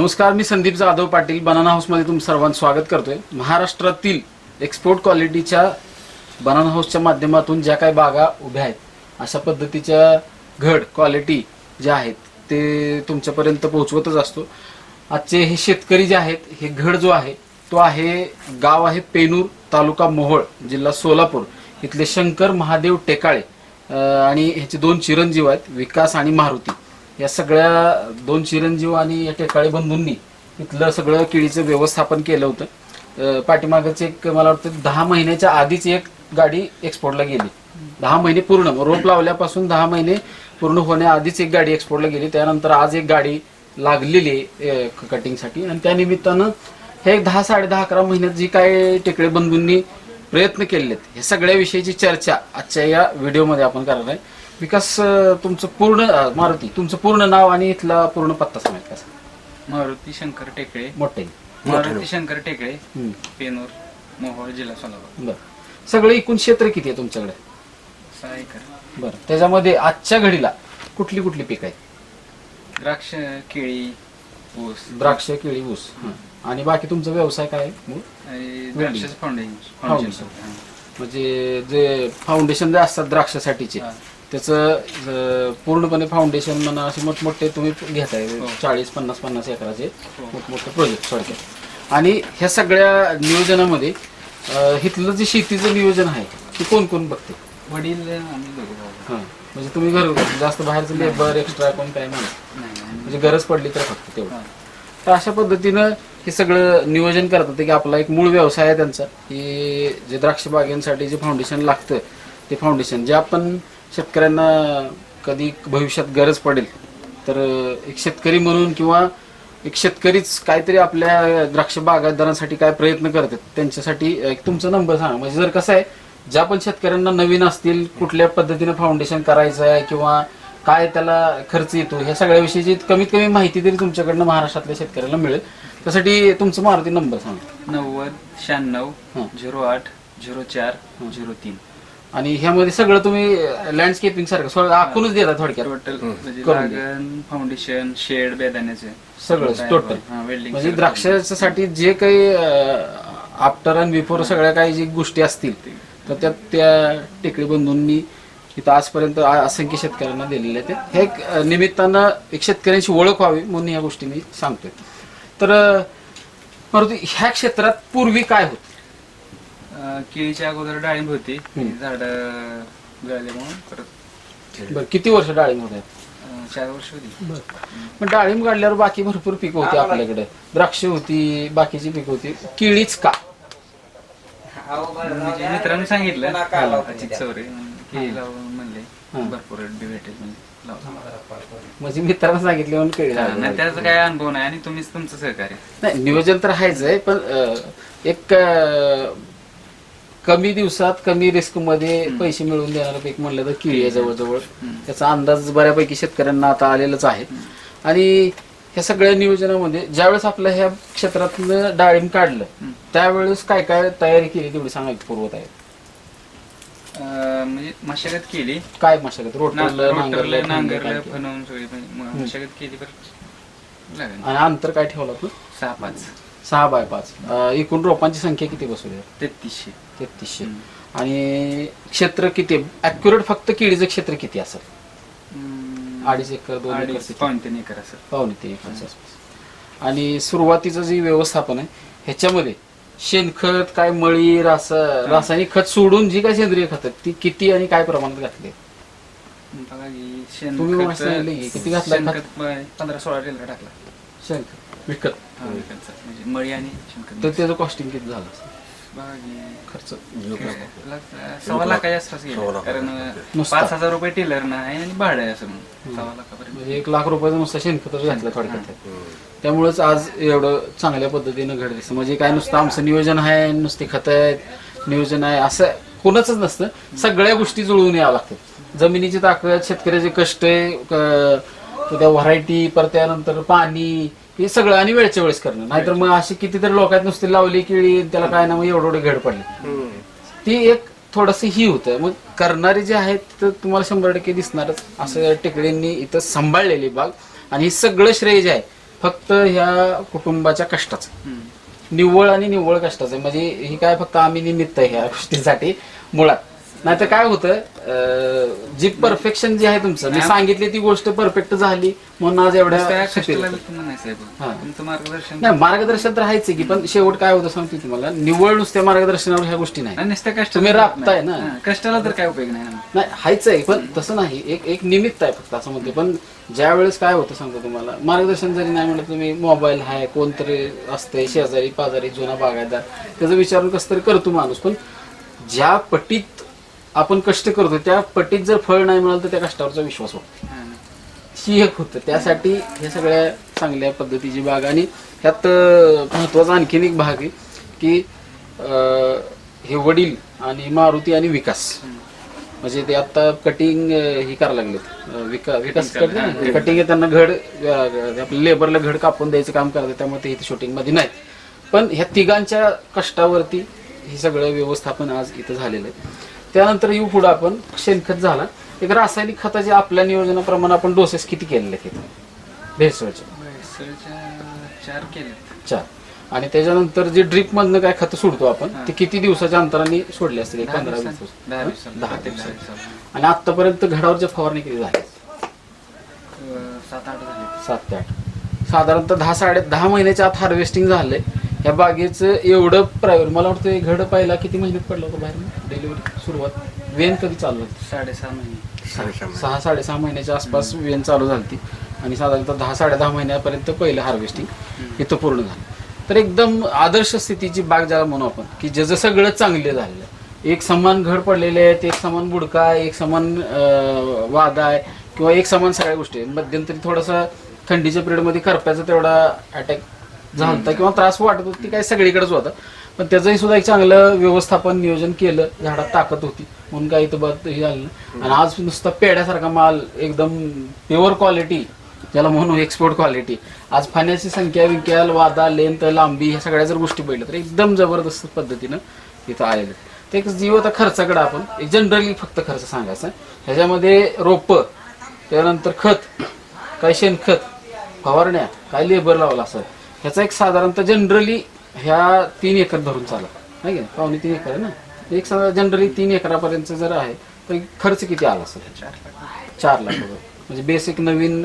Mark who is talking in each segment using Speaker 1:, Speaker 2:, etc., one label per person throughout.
Speaker 1: नमस्कार मी संदीप जाधव पाटील. बनाना हाऊसमध्ये तुम सर्वांचं स्वागत करतोय. महाराष्ट्रातील एक्सपोर्ट क्वालिटीच्या बनाना हाऊसच्या माध्यमातून ज्या काही बागा उभ्या आहेत अशा पद्धतीच्या घड क्वालिटी ज्या आहेत ते तुमच्यापर्यंत पोहोचवतच असतो. आजचे हे शेतकरी जे आहेत हे घड जो आहे तो आहे गाव आहे पेनूर तालुका मोहोळ जिल्हा सोलापूर. इथले शंकर महादेव टेकाळे आणि ह्याचे दोन चिरंजीव आहेत विकास आणि मारुती. या सगळ्या दोन चिरंजीव आणि या टेकाळे बंधूंनी इथलं सगळं केळीचं व्यवस्थापन केलं होतं. पाठीमागच एक मला वाटतं दहा महिन्याच्या आधीच एक गाडी एक्सपोर्टला गेली. दहा महिने पूर्ण रोप लावल्यापासून दहा महिने पूर्ण होण्याआधीच एक गाडी एक्सपोर्टला गेली. त्यानंतर आज एक गाडी लागलेली आहे कटिंगसाठी आणि त्या निमित्तानं हे एक दहा साडे दहा अकरा महिन्यात जी काय टेकडे बंधूंनी प्रयत्न केलेत हे सगळ्या विषयीची चर्चा आजच्या या व्हिडिओमध्ये आपण करणार आहे. विकास अं, तुमचं पूर्ण अं, मारुती तुमचं पूर्ण नाव आणि इथला पूर्ण पत्ता सांगायचा कसा
Speaker 2: मारुती शंकर टेकळे.
Speaker 1: मोठे.
Speaker 2: मारुती शंकर टेकळे
Speaker 1: हम्म.
Speaker 2: पेनूर मोहोळ जिल्हा सोलापूर.
Speaker 1: बरं. सगळं एकूण क्षेत्र किती आहे तुमच्याकडे?
Speaker 2: सहा एकर.
Speaker 1: बरं. त्याच्यामध्ये आजच्या घडीला कुठली कुठली पीक आहेत?
Speaker 2: द्राक्ष केळी ऊस.
Speaker 1: द्राक्ष केळी ऊस. हं. आणि बाकी तुमचा व्यवसाय काय आहे? मूळ?
Speaker 2: आणि द्राक्षाचं फाउंडेशन
Speaker 1: फाउंडेशन. म्हणजे जे फाउंडेशन जे असतात द्राक्षासाठीचे
Speaker 2: हा.
Speaker 1: त्याचं पूर्णपणे फाउंडेशन म्हणा असे मोठमोठे तुम्ही घेताय
Speaker 2: हो.
Speaker 1: चाळीस पन्नास पन्नास एकराचे
Speaker 2: हो.
Speaker 1: मोठमोठे प्रोजेक्ट थोडक्यात आणि ह्या सगळ्या नियोजनामध्ये इथलं जे शेतीचं नियोजन आहे ते कोण कोण बघते
Speaker 2: वडील.
Speaker 1: हां म्हणजे तुम्ही घर जास्त बाहेरचं लेबर एक्स्ट्रा कोण काय म्हणा. म्हणजे गरज पडली तर फक्त तेवढं. तर अशा पद्धतीनं हे सगळं नियोजन करतात की आपला एक मूळ व्यवसाय आहे त्यांचा की जे द्राक्ष बागेंसाठी जे फाउंडेशन लागतं ते फाउंडेशन जे आपण शेतकऱ्यांना कधी भविष्यात गरज पडेल तर एक शेतकरी म्हणून किंवा एक शेतकरीच काहीतरी आपल्या द्राक्ष बागायतदारांसाठी काय प्रयत्न करतात त्यांच्यासाठी एक तुमचा नंबर सांगा. म्हणजे जर कसं आहे ज्या पण शेतकऱ्यांना नवीन असतील कुठल्या पद्धतीने फाउंडेशन करायचं आहे किंवा काय त्याला खर्च येतो ह्या सगळ्या विषयीची कमीत कमी माहिती तरी तुमच्याकडनं महाराष्ट्रातल्या शेतकऱ्याला मिळेल. त्यासाठी तुमचा मारुती नंबर सांगा.
Speaker 2: नव्वद शहाण्णव. झिरो आठ झिरो चार झिरो तीन.
Speaker 1: आणि ह्यामध्ये सगळं तुम्ही लँडस्केपिंग सारखं सगळं आखूनच देता थोडक्यात.
Speaker 2: टोटल म्हणजे
Speaker 1: करून दे.
Speaker 2: लागण फाउंडेशन शेड बेदाण्याचे
Speaker 1: सगळं टोटल
Speaker 2: वेल्डिंग
Speaker 1: म्हणजे द्राक्षासाठी जे काही आफ्टर अँड बिफोर सगळ्या काही जी गोष्टी असतील तर त्या त्या टेकडी बंधूंनी इथं आजपर्यंत आ- असंख्य शेतकऱ्यांना दिलेल्या आहेत हे एक अं, निमित्तानं एक शेतकऱ्यांची ओळख व्हावी म्हणून या गोष्टी मी सांगतोय. तर अं, मारुती ह्या क्षेत्रात पूर्वी काय होत?
Speaker 2: केळीच्या अगोदर डाळिंब होती. झाड गळाले म्हणून परत
Speaker 1: बरं किती वर्ष डाळिंब होत?
Speaker 2: अं, चार वर्ष होती.
Speaker 1: मग डाळिंब काढल्यावर बाकी भरपूर पिकं होती आपल्याकडे. द्राक्ष होती बाकीची पिकं होती. केळीच का?
Speaker 2: म्हणजे मित्रांनी सांगितलं. अजित चौरे केळी लाव म्हणले
Speaker 1: हा.
Speaker 2: भरपूर भेटेल म्हणजे लाव.
Speaker 1: म्हणजे मित्रांना सांगितले म्हणून केळी
Speaker 2: हा. नाही त्याचा काय अनुभव नाही आणि तुम्हीच तुमचं सहकार्य.
Speaker 1: नाही नियोजन तर आहेच आहे पण अं, एक अं, कमी दिवसात कमी रिस्कमध्ये पैसे मिळवून देणारं पीक म्हणलं तर केळी आहे जवळजवळ. त्याचा अंदाज बऱ्यापैकी शेतकऱ्यांना आता आलेलाच आहे. आणि ह्या सगळ्या नियोजनामध्ये ज्यावेळेस आपल्या ह्या क्षेत्रातलं डाळिंब काढलं. त्यावेळेस काय काय तयारी केली तेवढी सांगायची पूर्व तयारी
Speaker 2: अं, म्हणजे मशागत केली.
Speaker 1: काय मशागत? रोटरलं
Speaker 2: रोटरलं,
Speaker 1: नांगरलं
Speaker 2: नांगरलं सगळी म्हणजे म- मशागत केली लागेल
Speaker 1: आणि अंतर काय ठेवलं आपण
Speaker 2: सहा पाच.
Speaker 1: सहा बाय पाच. अं, एकूण रोपांची संख्या किती बसवली?
Speaker 2: तेहतीसशे.
Speaker 1: तेहतीसशे. आणि क्षेत्र किती? ऍक्युरेट फक्त केळीचं क्षेत्र किती असेल?
Speaker 2: हम्म,
Speaker 1: अडीच एकर दोन एकर
Speaker 2: अडीच
Speaker 1: किती?
Speaker 2: पाऊण तीन एकर असं
Speaker 1: पावणे तीन एकरच्या आसपास आणि सुरुवातीचं जे व्यवस्थापन आहे ह्याच्यामध्ये शेणखत काय मळी रास रासायनिक खत सोडून जी काय सेंद्रिय खत ती किती आणि काय प्रमाणात घातली
Speaker 2: बघा की
Speaker 1: तुम्ही
Speaker 2: शेणखत-
Speaker 1: माहिती सांगितली की किती घातला?
Speaker 2: शेणखत पंधरा सोळा टेलर टाकला.
Speaker 1: शेणखत विकत
Speaker 2: हा, विकतचा. म्हणजे मळी आणि
Speaker 1: तर त्याचं कॉस्टिंग किती झालं? असेल? खर्च.
Speaker 2: लाख- सव्वा लाखाच्या आसपास गेलं. कारण
Speaker 1: नुसता?
Speaker 2: पाच हजार रुपये टेलर नाही आणि भाडं आहे असं. म्हणून सव्वा लाखापर्यंत.
Speaker 1: म्हणजे एक लाख रुपयाचं नुसतं शेणखतच घातलं थोडक्यात. त्यामुळेच आज एवढं चांगल्या पद्धतीनं घड दिसतं म्हणजे काय नुसतं आमचं नियोजन आहे नुसती खत आहेत नियोजन आहे असं कोणाच नसतं. सगळ्या गोष्टी जुळवून यावं लागतात जमिनीची ताकद शेतकऱ्याचे कष्ट क- त्या व्हरायटी परत त्यानंतर पाणी हे सगळं आणि वेळच्या वेळेस करणं. नाहीतर मग अशी कितीतरी लोकात नुसती लावली केळी त्याला काय ना मग एवढं एवढे घड पडले. ती एक थोडस ही होतं. मग करणारे जे आहेत तर तुम्हाला शंभर टक्के दिसणारच. असं टेकडींनी इथं सांभाळलेली बाग. आणि हे सगळं श्रेय जे आहे फक्त ह्या कुटुंबाच्या कष्टाचं. निव्वळ आणि निव्वळ कष्टाचं. म्हणजे ही काय फक्त आम्ही निमित्त आहे ह्या गोष्टीसाठी मुळात. नाहीतर काय होतं अं, जी परफेक्शन जी आहे तुमचं मी सांगितली ती गोष्ट परफेक्ट झाली म्हणून आज
Speaker 2: त्या
Speaker 1: एवढ्या
Speaker 2: कष्टाला
Speaker 1: हा.
Speaker 2: तुमचं मार्गदर्शन
Speaker 1: नाही मार्गदर्शन तर आहेच आहे की पण शेवट काय होतं सांगतो तुम्हाला निव्वळ नुसत्या मार्गदर्शनावर ह्या गोष्टी नाही.
Speaker 2: आणि नुसत्या कष्ट
Speaker 1: तुम्ही राबताय ना.
Speaker 2: कष्टाला तर काय उपयोग नाही. ना.
Speaker 1: नाही हायच आहे पण तसं नाही. एक एक निमित्त आहे फक्त असं म्हणते. पण ज्या वेळेस काय होतं सांगतो तुम्हाला मार्गदर्शन जरी नाही म्हणलं तुम्ही मोबाईल आहे कोणतरी असते शेजारी पाजारी जुना बागायदार त्याचं विचारून कसं तरी करतो माणूस. पण ज्या पटीत आपण कष्ट करतो त्या पटीत जर फळ नाही मिळालं तर त्या कष्टावरचा विश्वास होतो.
Speaker 2: हा
Speaker 1: एक होतं. त्यासाठी हे सगळ्या चांगल्या पद्धतीची बाग आणि ह्यात अं, महत्त्वाचा आणखीन एक भाग आहे की अं, हे वडील आणि मारुती आणि विकास. म्हणजे ते आता कटिंग ही करायला लागलेत. अं, विका विकास कटिंग त्यांना घड अं, आपल्या लेबरला घड कापून द्यायचं काम करतात त्यामुळे ते इथे शूटिंगमध्ये नाही पण ह्या तिघांच्या कष्टावरती हे सगळं व्यवस्थापन आज इथं झालेलं आहे. त्यानंतर येऊ पुढं आपण. शेणखत झाला. एक रासायनिक खताचे आपल्या नियोजनाप्रमाणे आपण डोसेस किती केलेले आहेत इथं? भेसळचे.
Speaker 2: चार केले
Speaker 1: चार. आणि त्याच्यानंतर जे ड्रिप मधनं काय खत सोडतो आपण ते किती दिवसाच्या अंतराने सोडले असतील? एक पंधरा वीस. दिवस
Speaker 2: दहा दिवसांनी.
Speaker 1: आणि आतापर्यंत घडावरच्या फवारणी किती झाल्या
Speaker 2: अं, सात आठ झाले.
Speaker 1: सात ते आठ. साधारणतः दहा साडे दहा महिन्याच्या आत हार्वेस्टिंग झालंय. या बागेचं एवढं प्रायव्हेट मला वाटतं घड पहिला किती महिन्यात पडलं होतं बाहेर? डिलिव्हरी सुरुवात. वेन कधी चालू होती
Speaker 2: साडेसहा महिने.
Speaker 1: सहा साडेसहा महिन्याच्या आसपास वेन चालू झाली आणि साधारणतः दहा साडे दहा महिन्यापर्यंत पहिलं हार्वेस्टिंग इथं पूर्ण झालं. तर एकदम आदर्श स्थितीची बाग ज्याला म्हणू आपण की ज्याचं सगळं चांगलं झालेलं एक समान घड पडलेले आहेत एक समान बुडका आहे एक समान वादा आहे किंवा एक समान सगळ्या गोष्टी आहेत. मध्यंतरी थोडंसं थंडीच्या पिरियडमध्ये करप्याचा तेवढा अटॅक झालता किंवा त्रास वाटत होती काय सगळीकडेच होता. पण त्याचंही सुद्धा एक चांगलं व्यवस्थापन नियोजन केलं झाडात ताकद होती. म्हणून काही इथं बघ हे झालं नाही. आणि आज नुसता पेड्यासारखा माल एकदम प्युअर क्वालिटी ज्याला म्हणू एक्सपोर्ट क्वालिटी आज पाण्याची संख्या विक्याल वादा लेंथ लांबी ह्या सगळ्या जर गोष्टी पाहिल्या तर एकदम जबरदस्त पद्धतीनं इथं आलेलं आहे. तर एक जीव आता खर्चाकडे आपण एक जनरली फक्त खर्च सांगायचा ह्याच्यामध्ये रोपं त्यानंतर खत काय शेणखत फवारण्या काय लेबर लावला असं ह्याचा एक साधारणतः जनरली ह्या तीन एकर धरून चाला नाही का पावणे तीन एकर आहे ना? एक जनरली तीन एकरापर्यंत जर आहे तर खर्च किती आला असेल?
Speaker 2: चार लाख.
Speaker 1: रुपये. म्हणजे बेसिक नवीन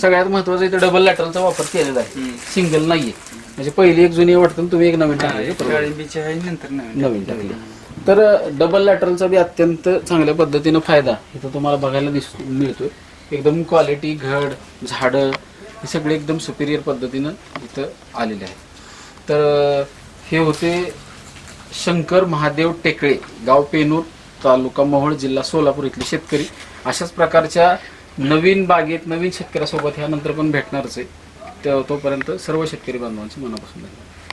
Speaker 1: सगळ्यात महत्वाचं इथं डबल लॅटरलचा वापर केलेला आहे. सिंगल नाहीये. म्हणजे पहिली एक जुनी वाटतं तुम्ही एक नवीन टाकली
Speaker 2: नवीन
Speaker 1: नवीन टाकली तर डबल लॅटरलचा बी अत्यंत चांगल्या पद्धतीनं फायदा. इथं तुम्हाला बघायला दिस मिळतोय. एकदम क्वालिटी घड झाडं हे सगळे एकदम सुपिरियर पद्धतीनं इथं आलेले आहे तर हे होते शंकर महादेव टेकळे गाव पेनूर तालुका मोहोळ जिल्हा सोलापूर इथले शेतकरी. अशाच प्रकारच्या नवीन बागेत नवीन शेतकऱ्यासोबत ह्यानंतर पण भेटणारच आहे. त्या- तोपर्यंत सर्व शेतकरी बांधवांचे मनापासून धन्यवाद.